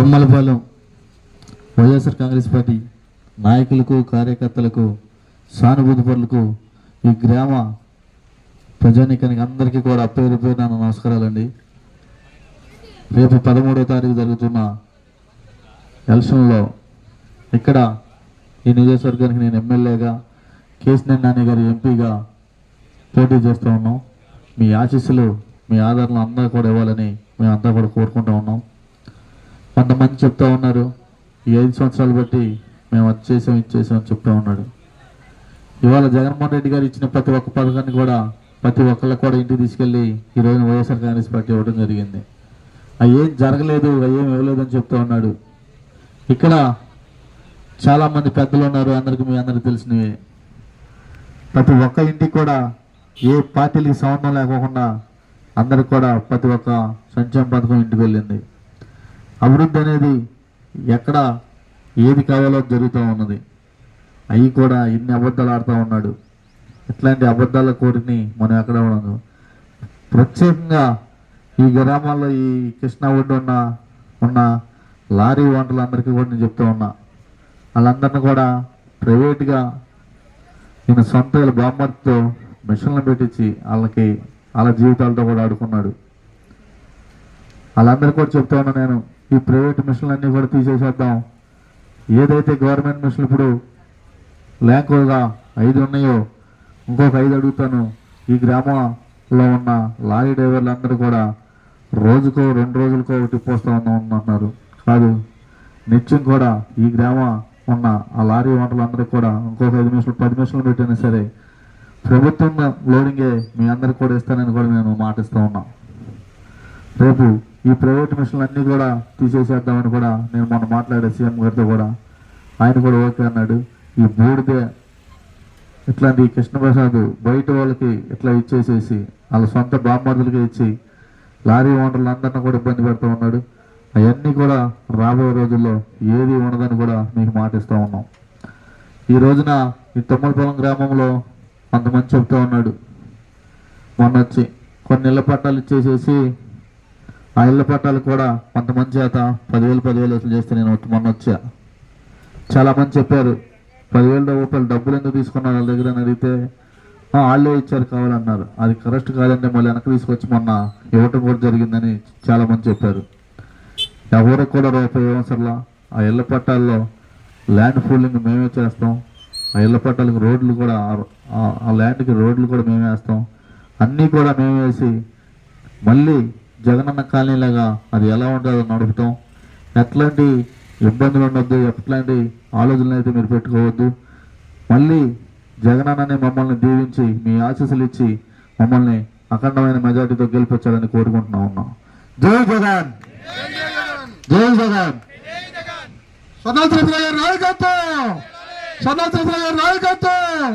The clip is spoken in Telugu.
తుమ్మలపాలెం వైఎస్ఆర్ కాంగ్రెస్ పార్టీ నాయకులకు కార్యకర్తలకు సానుభూతి పరులకు ఈ గ్రామ ప్రజానీకానికి అందరికీ కూడా పేరు పేరు నమస్కారాలండి. రేపు పదమూడవ తారీఖు జరుగుతున్న ఎలక్షన్లో ఇక్కడ ఈ నియోజకవర్గానికి నేను ఎమ్మెల్యేగా కేసినేని నాని గారి ఎంపీగా పోటీ చేస్తూ ఉన్నాం. మీ ఆశీస్సులు మీ ఆధారాలు అందరూ కూడా ఇవ్వాలని మేము అంతా కూడా కోరుకుంటూ ఉన్నాం. కొంతమంది చెప్తా ఉన్నారు ఈ ఐదు సంవత్సరాలు బట్టి మేము అది చేసాం ఇది చేసాం అని చెప్తా ఉన్నాడు. ఇవాళ జగన్మోహన్ రెడ్డి గారు ఇచ్చిన ప్రతి ఒక్క పథకాన్ని కూడా ప్రతి ఒక్కళ్ళకి కూడా ఇంటికి తీసుకెళ్ళి ఈ రోజున వైఎస్ఆర్ కాంగ్రెస్ పార్టీ ఇవ్వడం జరిగింది. అయ్యేం ఏం జరగలేదు అయ్యేం ఏం ఇవ్వలేదు అని చెప్తా ఉన్నాడు. ఇక్కడ చాలామంది పెద్దలు ఉన్నారు అందరికీ మీ అందరికి తెలిసినవి. ప్రతి ఒక్క ఇంటికి కూడా ఏ పార్టీలకి సంబంధం లేకోకుండా అందరికి కూడా ప్రతి ఒక్క సంక్షేమ పథకం ఇంటికి వెళ్ళింది. అభివృద్ధి అనేది ఎక్కడ ఏది కావాలో జరుగుతూ ఉన్నది. అవి కూడా ఇన్ని అబద్ధాలు ఆడుతూ ఉన్నాడు. ఇట్లాంటి అబద్ధాల కోరిని మనం ఎక్కడ ఉండదు. ప్రత్యేకంగా ఈ గ్రామాల్లో ఈ కృష్ణా ఒడ్డు ఉన్న ఉన్న లారీ వంటలందరికీ కూడా నేను చెప్తూ ఉన్నా. వాళ్ళందరినీ కూడా ప్రైవేట్గా ఈయన సొంత బామ్మతో మిషన్లు పెట్టించి వాళ్ళకి వాళ్ళ జీవితాలతో కూడా ఆడుకున్నాడు. వాళ్ళందరికీ కూడా చెప్తా ఉన్నా నేను. ఈ ప్రైవేట్ మిషన్లు అన్నీ కూడా తీసేసేద్దాం. ఏదైతే గవర్నమెంట్ మిషన్లు ఇప్పుడు లేకుగా ఐదు ఉన్నాయో ఇంకొక ఐదు అడుగుతాను. ఈ గ్రామంలో ఉన్న లారీ డ్రైవర్లు కూడా రోజుకో రెండు రోజులకో ఒకటి పోస్తా ఉన్నాం అన్నారు కాదు నిత్యం కూడా ఈ గ్రామం ఉన్న ఆ లారీ వంటలు కూడా ఇంకొక ఐదు నిమిషాలు పది నిమిషాలు పెట్టినా సరే ప్రభుత్వం లోడింగే మీ అందరికి కూడా ఇస్తానని కూడా నేను మాటిస్తూ ఉన్నాను రేపు ఈ ప్రైవేట్ మిషన్లు అన్నీ కూడా తీసేసేద్దామని కూడా నేను మొన్న మాట్లాడే సీఎం గారితో కూడా ఆయన కూడా ఓకే అన్నాడు. ఈ బూడిదే ఇట్లాంటి కృష్ణప్రసాద్ బయట వాళ్ళకి ఇట్లా ఇచ్చేసేసి వాళ్ళ సొంత బామ్మర్దులకి ఇచ్చి లారీ ఓనర్లు అందరినీ కూడా ఇబ్బంది పెడుతూ ఉన్నాడు. అవన్నీ కూడా రాబోయే రోజుల్లో ఏది ఉండదని కూడా మీకు మాటిస్తూ ఉన్నాం. ఈ రోజున ఈ తొమ్మలపొలం గ్రామంలో కొంతమంది చెప్తూ ఉన్నాడు. మొన్న వచ్చి కొన్ని ఇళ్ళ పట్టాలు ఇచ్చేసేసి ఆ ఇళ్ళ పట్టాలు కూడా కొంతమంది చేత పదివేలు పదివేలు వసూలు చేస్తే నేను మొన్న వచ్చా. చాలా మంది చెప్పారు పదివేల రూపాయలు డబ్బులు ఎందుకు తీసుకున్నారు వాళ్ళ దగ్గర అని అడిగితే వాళ్ళే ఇచ్చారు కావాలన్నారు. అది కరెక్ట్ కాదండి మళ్ళీ వెనక్కి తీసుకొచ్చి మొన్న ఇవ్వటం కూడా జరిగిందని చాలా మంది చెప్పారు. ఎవరికి కూడా రూపాయి అవసరంలా ఆ ఇళ్ళ పట్టాల్లో ల్యాండ్ ఫూలింగ్ మేమే చేస్తాం. ఆ ఇళ్ళ పట్టాలకు రోడ్లు కూడా ఆ- ఆ ల్యాండ్కి రోడ్లు కూడా మేమే వేస్తాం. అన్నీ కూడా మేమే వేసి మళ్ళీ జగనన్న కాలనీలాగా అది ఎలా ఉంటుందో నడుపుతాం ఎట్లాంటి ఇబ్బందులు ఉండొద్దు ఎట్లాంటి ఆలోచనలు అయితే మీరు పెట్టుకోవద్దు. మళ్ళీ జగనన్నని మమ్మల్ని దీవించి మీ ఆశీస్సులు ఇచ్చి మమ్మల్ని అఖండమైన మెజార్టీతో గెలిపించాలని కోరుకుంటున్నా ఉన్నాం జై జగన్! జై జగన్! సదాశివ గారి నాయకత్వం! సదాశివ గారి నాయకత్వం!